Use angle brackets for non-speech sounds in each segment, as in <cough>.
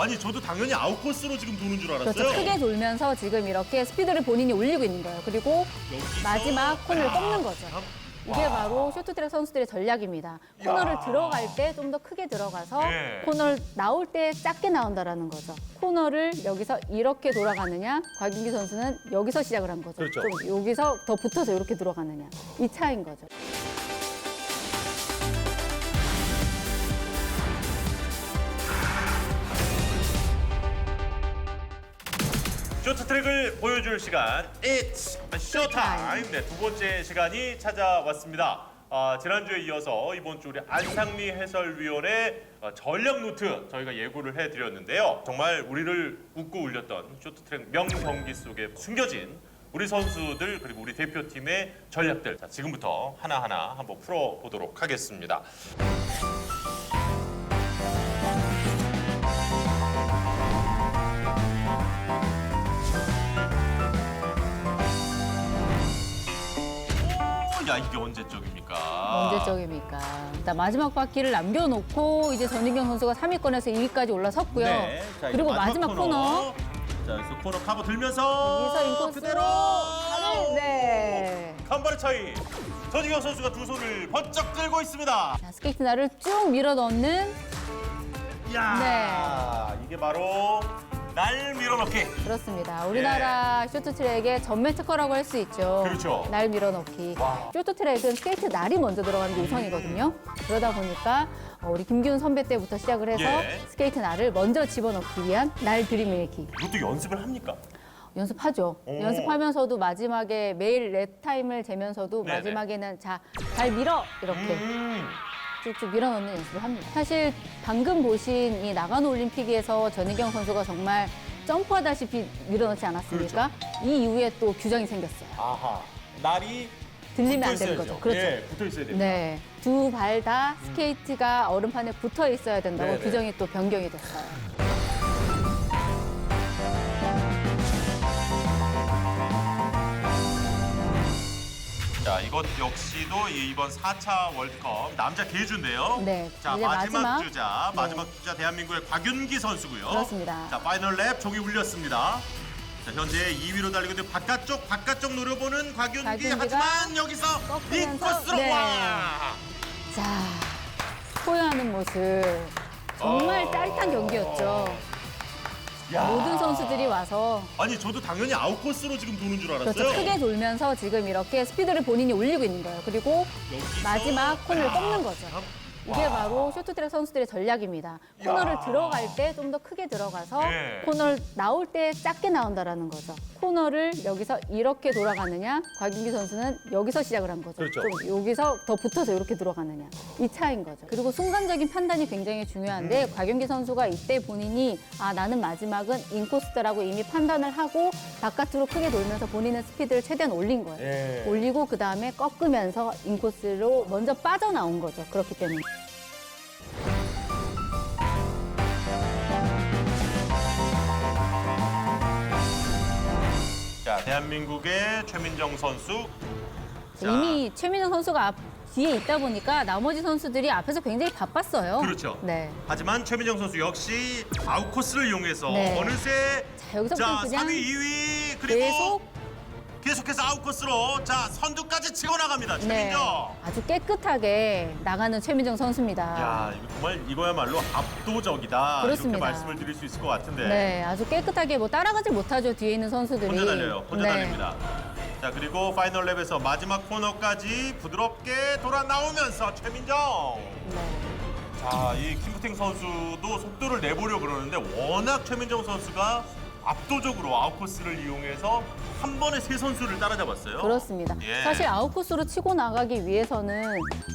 아니 저도 당연히 아웃코스로 지금 도는 줄 알았어요. 그렇죠. 크게 돌면서 지금 이렇게 스피드를 본인이 올리고 있는 거예요. 그리고 여기서- 마지막 코너를 야, 꺾는 거죠. 참. 이게 와. 바로 쇼트트랙 선수들의 전략입니다. 코너를 들어갈 때 좀 더 크게 들어가서 네. 코너를 나올 때 작게 나온다라는 거죠. 코너를 여기서 이렇게 돌아가느냐, 곽윤기 선수는 여기서 시작을 한 거죠. 그렇죠. 좀 여기서 더 붙어서 이렇게 들어가느냐. 이 차인 거죠. 쇼트트랙을 보여줄 시간 It's Showtime 네, 두 번째 시간이 찾아왔습니다. 아, 지난주에 이어서 이번 주 우리 안상미 해설위원의 어, 전략 노트 저희가 예고를 해드렸는데요. 정말 우리를 웃고 울렸던 쇼트트랙 명경기 속에 숨겨진 우리 선수들 그리고 우리 대표팀의 전략들 자, 지금부터 하나하나 한번 풀어보도록 하겠습니다. 야 이게 언제적입니까? 언제적입니까? 일단 마지막 바퀴를 남겨놓고 이제 전인경 선수가 3위권에서 2위까지 올라섰고요. 네, 자, 이제 그리고 마지막 코너. 자, 여기서 코너 카버 들면서 여기서 인코스로 그대로 가는- 네. 간발의 차이. 전희경 선수가 두 손을 번쩍 들고 있습니다. 자, 스케이트 날을 쭉 밀어 넣는 야, 이게 바로 날 밀어넣기. 그렇습니다. 우리나라 쇼트트랙의 전매 특허라고 할 수 있죠. 예. 그렇죠. 날 밀어넣기. 와. 쇼트트랙은 스케이트 날이 먼저 들어가는 게 우선이거든요. 그러다 보니까 어, 우리 김기훈 선배 때부터 시작을 해서 예. 스케이트 날을 먼저 집어넣기 위한 날 들이밀기. 이것도 연습을 합니까? 연습하죠. 오. 연습하면서도 마지막에 매일 랩 타임을 재면서도 네네. 마지막에는 자, 잘 밀어 이렇게 음. 쭉쭉 밀어넣는 연습을 합니다. 사실 방금 보신 이 나가노 올림픽에서 전희경 선수가 정말 점프하다시피 밀어넣지 않았습니까? 그렇죠. 이 이후에 또 규정이 생겼어요. 아하. 날이 들리면 안 붙어 되는 있어야죠. 거죠. 그렇죠. 예, 붙어 있어야 됩니다. 네. 두 발 다 스케이트가 얼음판에 붙어 있어야 된다고 네네. 규정이 또 변경이 됐어요. 자, 이것 역시도 이번 4차 월드컵 남자 계주인데요. 네, 자, 이제 마지막, 마지막. 주자, 네. 마지막 주자 대한민국의 곽윤기 선수고요. 그렇습니다. 자, 파이널 랩 종이 울렸습니다. 자, 현재 2위로 달리고 있는 바깥쪽 바깥쪽 노려보는 곽윤기 곽윤기가 하지만 여기서 이 꺾으면서, 코스로 네. 와. 자, 포효하는 모습. 정말 어. 짜릿한 경기였죠. 야. 모든 선수들이 와서 아니 저도 당연히 아웃코스로 지금 도는 줄 알았어요. 그렇죠. 크게 돌면서 지금 이렇게 스피드를 본인이 올리고 있는 거예요. 그리고 여기서- 마지막 코너를 야, 꺾는 거죠. 참. 이게 와. 바로 쇼트트랙 선수들의 전략입니다. 코너를 야. 들어갈 때 좀 더 크게 들어가서 네. 코너를 나올 때 작게 나온다라는 거죠. 코너를 여기서 이렇게 돌아가느냐, 곽윤기 선수는 여기서 시작을 한 거죠. 그렇죠. 좀 여기서 더 붙어서 이렇게 들어가느냐. 이 차인 거죠. 그리고 순간적인 판단이 굉장히 중요한데 음. 곽윤기 선수가 이때 본인이 아 나는 마지막은 인코스다라고 이미 판단을 하고 바깥으로 크게 돌면서 본인의 스피드를 최대한 올린 거예요. 예. 올리고 그 다음에 꺾으면서 인코스로 먼저 빠져나온 거죠. 그렇기 때문에. 대한민국의 최민정 선수. 자, 이미 최민정 선수가 앞, 뒤에 있다 보니까 나머지 선수들이 앞에서 굉장히 바빴어요. 그렇죠. 네. 하지만 최민정 선수 역시 아웃코스를 이용해서 네. 어느새 자, 여기서부터 자, 그냥 3위, 2위 그리고 계속 계속해서 아웃코스로 자 선두까지 치고 나갑니다. 네. 최민정. 아주 깨끗하게 나가는 최민정 선수입니다. 야, 이거 정말 이거야말로 압도적이다. 그렇습니다. 이렇게 말씀을 드릴 수 있을 것 같은데. 네, 아주 깨끗하게 뭐 따라가질 못하죠. 뒤에 있는 선수들이. 혼자 달려요. 혼자 네. 달립니다. 자, 그리고 파이널 랩에서 마지막 코너까지 부드럽게 돌아 나오면서 최민정. 네. 자, 이 킴부팅 선수도 속도를 내보려 그러는데 워낙 최민정 선수가 압도적으로 아웃코스를 이용해서 한 번에 세 선수를 따라잡았어요. 그렇습니다. 예. 사실 아웃코스로 치고 나가기 위해서는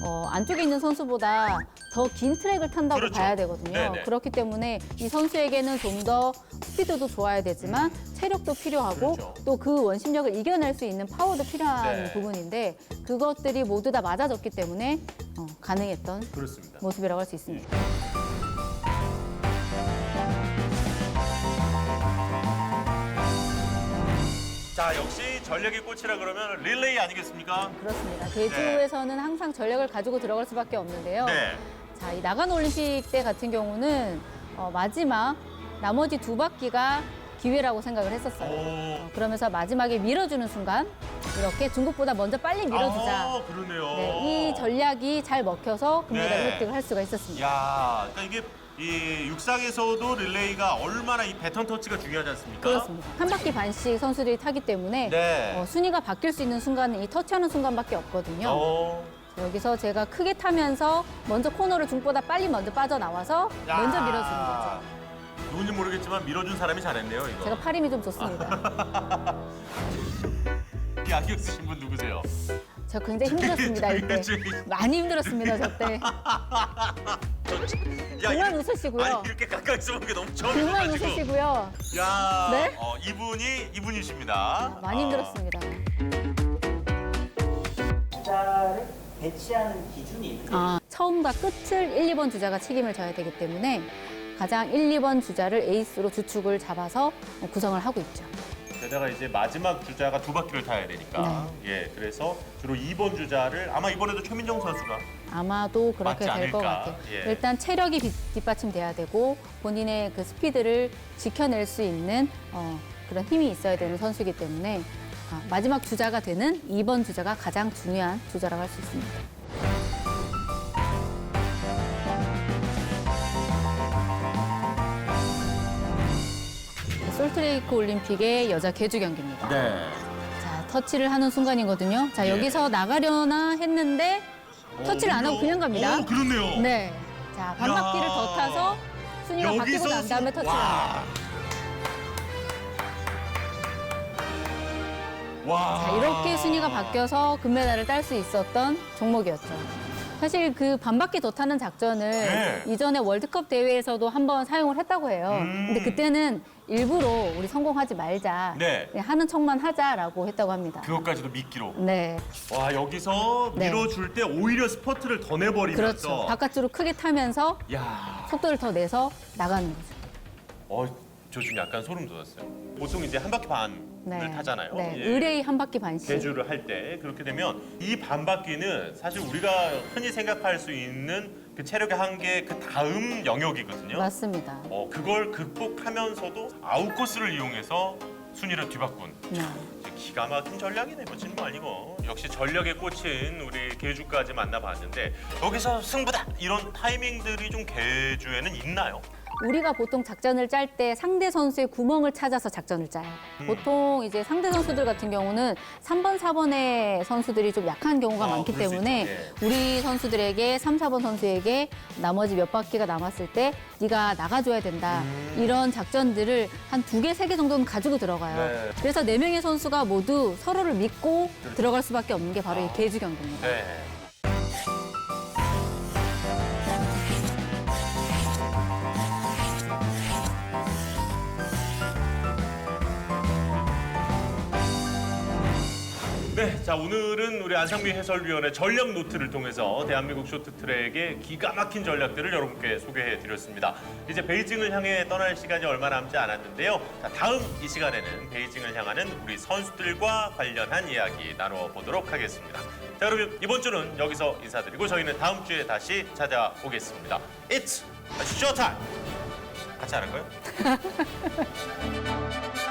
어, 안쪽에 있는 선수보다 더 긴 트랙을 탄다고 그렇죠. 봐야 되거든요. 네네. 그렇기 때문에 이 선수에게는 좀 더 스피드도 좋아야 되지만 체력도 필요하고 그렇죠. 또그 원심력을 이겨낼 수 있는 파워도 필요한 네. 부분인데 그것들이 모두 다 맞아졌기 때문에 어, 가능했던 그렇습니다. 모습이라고 할 수 있습니다. 자, 역시 전력의 꽃이라 그러면 릴레이 아니겠습니까? 그렇습니다. 대주에서는 항상 전력을 가지고 들어갈 수밖에 없는데요. 네. 자, 이 나간 올림픽 때 같은 경우는 어, 마지막 나머지 두 바퀴가 기회라고 생각을 했었어요. 오. 어, 그러면서 마지막에 밀어주는 순간 이렇게 중국보다 먼저 빨리 밀어주자. 아, 그러네요. 네, 이 전략이 잘 먹혀서 금메달 네. 획득을 할 수가 있었습니다. 야, 그러니까 이게 이 육상에서도 릴레이가 얼마나 이 배턴 터치가 중요하지 않습니까? 그렇습니다. 한 바퀴 반씩 선수들이 타기 때문에 네. 어, 순위가 바뀔 수 있는 순간은 이 터치하는 순간밖에 없거든요. 어. 여기서 제가 크게 타면서 먼저 코너를 중보다 빨리 먼저 빠져나와서 야. 먼저 밀어주는 거죠. 누군지 모르겠지만 밀어준 사람이 잘했네요, 이거. 제가 팔 힘이 좀 좋습니다. <laughs> 이 안경 쓰신 분 누구세요? 저 굉장히 힘들었습니다, 이때. 많이 힘들었습니다, 저 때. <laughs> 야, 그만 이렇게- 웃으시고요. 아니, 이렇게 가까이 있어본 게 너무 그만 처음이어가지고. 웃으시고요. 야, 네? 어, 이분이 이분이십니다. 많이 아, 힘들었습니다. 주자를 배치하는 기준이 있는데 아, 처음과 끝을 1, 2번 주자가 책임을 져야 되기 때문에 가장 1, 2번 주자를 에이스로 주축을 잡아서 어, 구성을 하고 있죠. 게다가 이제 마지막 주자가 두 바퀴를 타야 되니까. 네. 예, 그래서 주로 2번 주자를 아마 이번에도 최민정 선수가 아마도 그렇게 맞지 될것 않을까. 같아요. 예. 일단 체력이 뒷- 뒷받침돼야 되고 본인의 그 스피드를 지켜낼 수 있는 어, 그런 힘이 있어야 되는 선수이기 때문에 아, 마지막 주자가 되는 2번 주자가 가장 중요한 주자라고 할 수 있습니다. 솔트레이크 올림픽의 여자 계주 경기입니다. 네. 자, 터치를 하는 순간이거든요. 자, 예. 여기서 나가려나 했는데 터치를 안 하고 그냥 갑니다. 오, 그렇네요. 네. 자, 반 바퀴를 야. 더 타서 순위가 바뀌고 난 다음에 터치를 합니다. 와. 자, 이렇게 순위가 바뀌어서 금메달을 딸 수 있었던 종목이었죠. 사실 그 반바퀴 더 타는 작전을 네. 이전에 월드컵 대회에서도 한번 사용을 했다고 해요. 음. 근데 그때는 일부러 우리 성공하지 말자. 네. 그냥 하는 척만 하자라고 했다고 합니다. 그것까지도 미끼로. 네. 와 여기서 네. 밀어줄 때 오히려 스퍼트를 더 내버리면서. 그렇죠. 바깥으로 크게 타면서 야, 속도를 더 내서 나가는 거죠. 어, 저 지금 약간 소름 돋았어요. 보통 이제 한 바퀴 반 을 타잖아요. 네. 예. 의뢰의 한 바퀴 반씩. 개주를 할 때 그렇게 되면 이 반 바퀴는 사실 우리가 흔히 생각할 수 있는 그 체력의 한계 그 다음 영역이거든요. 맞습니다. 어, 그걸 극복하면서도 아웃코스를 이용해서 순위를 뒤바꾼 네. 기가 막힌 전략이네 뭐 진모 아니고 역시 전략에 꽂힌 우리 개주까지 만나봤는데 여기서 승부다 이런 타이밍들이 좀 개주에는 있나요? 우리가 보통 작전을 짤 때 상대 선수의 구멍을 찾아서 작전을 짜요. 음. 보통 이제 상대 선수들 같은 경우는 3번, 4번의 선수들이 좀 약한 경우가 아, 많기 그럴 수 때문에 있죠. 예. 우리 선수들에게 3, 4번 선수에게 나머지 몇 바퀴가 남았을 때 네가 나가줘야 된다. 음. 이런 작전들을 한 두 개, 세 개 정도는 가지고 들어가요. 네. 그래서 네 명의 선수가 모두 서로를 믿고 그렇죠. 들어갈 수밖에 없는 게 바로 이 계주 경기입니다. 네. 네, 자 오늘은 우리 안상미 해설위원의 전략 노트를 통해서 대한민국 쇼트트랙의 기가 막힌 전략들을 여러분께 소개해 드렸습니다. 이제 베이징을 향해 떠날 시간이 얼마 남지 않았는데요. 자, 다음 이 시간에는 베이징을 향하는 우리 선수들과 관련한 이야기 나눠보도록 하겠습니다. 자, 여러분 이번 주는 여기서 인사드리고 저희는 다음 주에 다시 찾아오겠습니다. It's a showtime. 같이 하는 거요? <laughs>